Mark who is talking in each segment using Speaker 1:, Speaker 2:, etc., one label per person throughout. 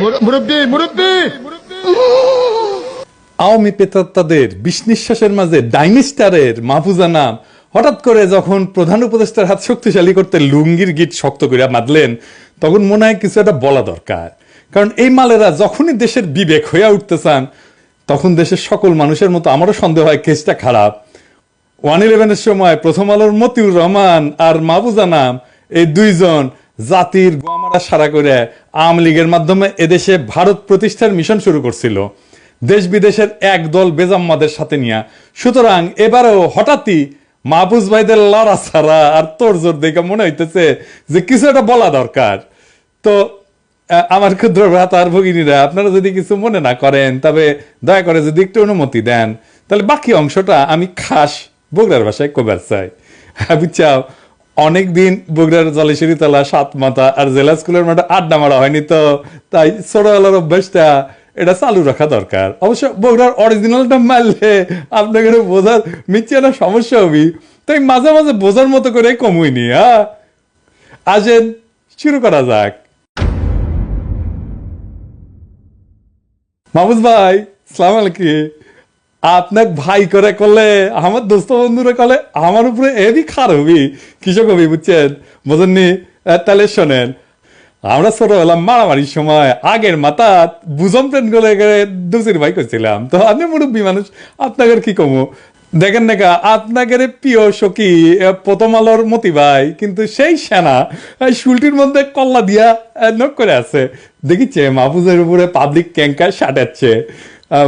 Speaker 1: মুরব্বী মুরব্বী!
Speaker 2: আওয়ামী পেতাত্তাদের বিষ নিঃশ্বাসের মাঝে ডাইনিস্টারের মাহফুজা নাম। হঠাৎ করে যখন প্রধান উপদেষ্টার হাত শক্তিশালী করতে লুঙ্গির গিট শক্ত করে বাঁধলেন তখন মনে হয় কিছু একটা বলা দরকার। কারণ এই মালেরা যখনই দেশের বিবেক হয়ে উঠতে চান, তখন দেশের সকল মানুষের মতো আমারও সন্দেহ হয় কেসটা খারাপ। ওয়ান ইলেভেনের সময় প্রথম আলোর মতিউর রহমান আর মাহবুজা নাম, এই দুইজন জাতির গোয়ামারা সারা করে আওয়ামী লীগের মাধ্যমে এদেশে ভারত প্রতিষ্ঠার মিশন শুরু করছিল। দেশ বিদেশের এক দল বেজাম্মাদের সাথে নিয়ে। সুতরাং এবারেও হঠাৎই মাহবুজ ভাইদের লড়া ছাড়া আর তোর জোর দেখে মনে হইতেছে যে কিছু একটা বলা দরকার। তো আমার ক্ষুদ্র ভ্রাতা আর ভগিনীরা, আপনারা যদি কিছু মনে না করেন, তবে দয়া করে যদি একটু অনুমতি দেন, তাহলে বাকি অংশটা আমি খাস বগুড়ার ভাষায় কবার চাই। বুঝছাও অনেকদিন বগুড়ার জলেশ্বরী তলা সাত মাথা আর জেলা স্কুলের মাঠে আড্ডা মারা হয়নি তো। তাই ছোটবেলার অভ্যাসটা এটা চালু রাখা দরকার। অবশ্য বগুড়ার অরিজিনালটা মারলে আপনাকে বোঝার মিথ্যে না, সমস্যা হবি তাই মাঝে মাঝে বোঝার মতো করে কমুইনি হ্যাঁ আসেন, শুরু করা যাক। মাহবুজ ভাই, সালাম আলাইকুম। আপনাক ভাই করে করলে আমার দোস্ত বন্ধুরা করলে আমার উপরে এবি খার হবি। কৃষক হবি বুঝছেন? বোঝেননি? তাহলে শোনেন আমরা ছোটবেলা মারামারির সময়। আগের মাথা বুঝম প্রেম করে দুসির ভাই করছিলাম। তো আপনি মুরব্বী মানুষ আপনাদের কি কমু? দেখেন না কা, আপনাদের প্রিয় সখী প্রথম আলোর মতি ভাই কিন্তু সেই সেনা শুলটির মধ্যে কল্লা দিয়া নক করে আছে। দেখিচ্ছে মাহফুজের উপরে পাবলিক ক্যাঙ্কার সাটাচ্ছে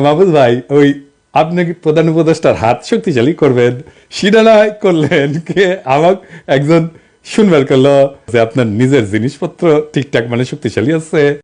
Speaker 2: মাহফুজ ভাই ওই আপনি প্রধান উপদেষ্টার হাত শক্তিশালী করবেন? সেটা করলেন কে? আমার একজন শুনবার করল যে আপনার নিজের জিনিসপত্র ঠিকঠাক মানে শক্তিশালী আছে।